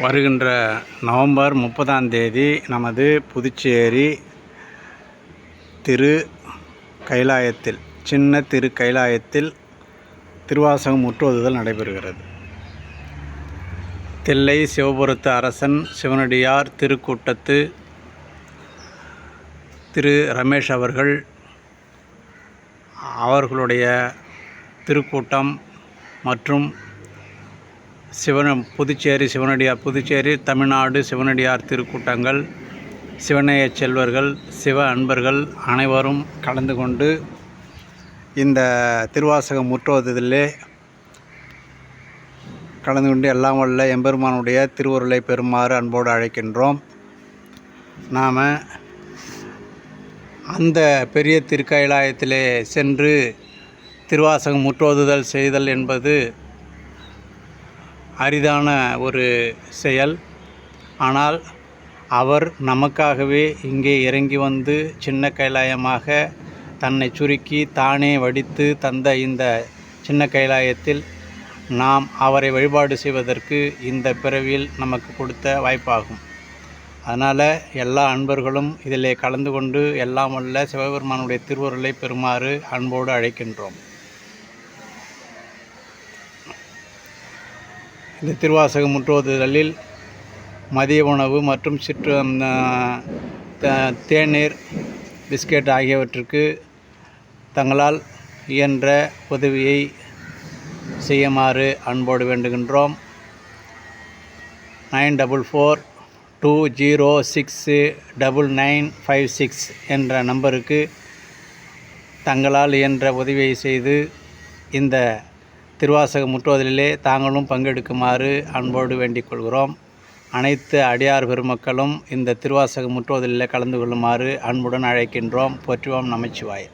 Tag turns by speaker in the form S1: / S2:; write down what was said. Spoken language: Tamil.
S1: வருகின்ற நவம்பர் முப்பதாம் தேதி நமது புதுச்சேரி திரு கைலாயத்தில் சின்ன திரு கைலாயத்தில் திருவாசகம் முற்றுவதுதல் நடைபெறுகிறது. தில்லை சிவபுரத்து அரசன் சிவனடியார் திருக்கூட்டத்து திரு ரமேஷ் அவர்கள் அவர்களுடைய திருக்கூட்டம் மற்றும் சிவன புதுச்சேரி சிவனடியார் புதுச்சேரி தமிழ்நாடு சிவனடியார் திருக்கூட்டங்கள் சிவனைய செல்வர்கள் சிவ அன்பர்கள் அனைவரும் கலந்து கொண்டு இந்த திருவாசகம் முற்றோதுதலிலே கலந்து கொண்டு எல்லாம் வல்ல எம்பெருமானுடைய திருவுருளை பெறுமாறு அன்போடு அழைக்கின்றோம். நாம் அந்த பெரிய திருக்கயிலாயத்திலே சென்று திருவாசகம் முற்றோதுதல் செய்தல் என்பது அரிதான ஒரு செயல். ஆனால் அவர் நமக்காகவே இங்கே இறங்கி வந்து சின்ன கைலாயமாக தன்னை சுருக்கி தானே வடித்து தந்த இந்த சின்ன கைலாயத்தில் நாம் அவரை வழிபாடு செய்வதற்கு இந்த பிறவியில் நமக்கு கொடுத்த வாய்ப்பாகும். அதனால் எல்லா அன்பர்களும் இதிலே கலந்து கொண்டு எல்லாம் வல்ல சிவபெருமானுடைய திருவருளை பெறுமாறு அன்போடு அழைக்கின்றோம். இந்த திருவாசகம் முற்றுவதுதலில் மதிய உணவு மற்றும் சிற்று தேநீர் பிஸ்கெட் ஆகியவற்றுக்கு தங்களால் இயன்ற உதவியை செய்யுமாறு அன்போடு வேண்டுகின்றோம். Nine double four two zero six double nine five six என்ற நம்பருக்கு தங்களால் இயன்ற உதவியை செய்து இந்த திருவாசக முற்றுவதிலே தாங்களும் பங்கெடுக்குமாறு அன்போடு வேண்டிக் கொள்கிறோம் அனைத்து அடியார் பெருமக்களும் இந்த திருவாசக முற்றுவதிலே கலந்து கொள்ளுமாறு அன்புடன் அழைக்கின்றோம். போற்றுவோம் நமச்சிவாய்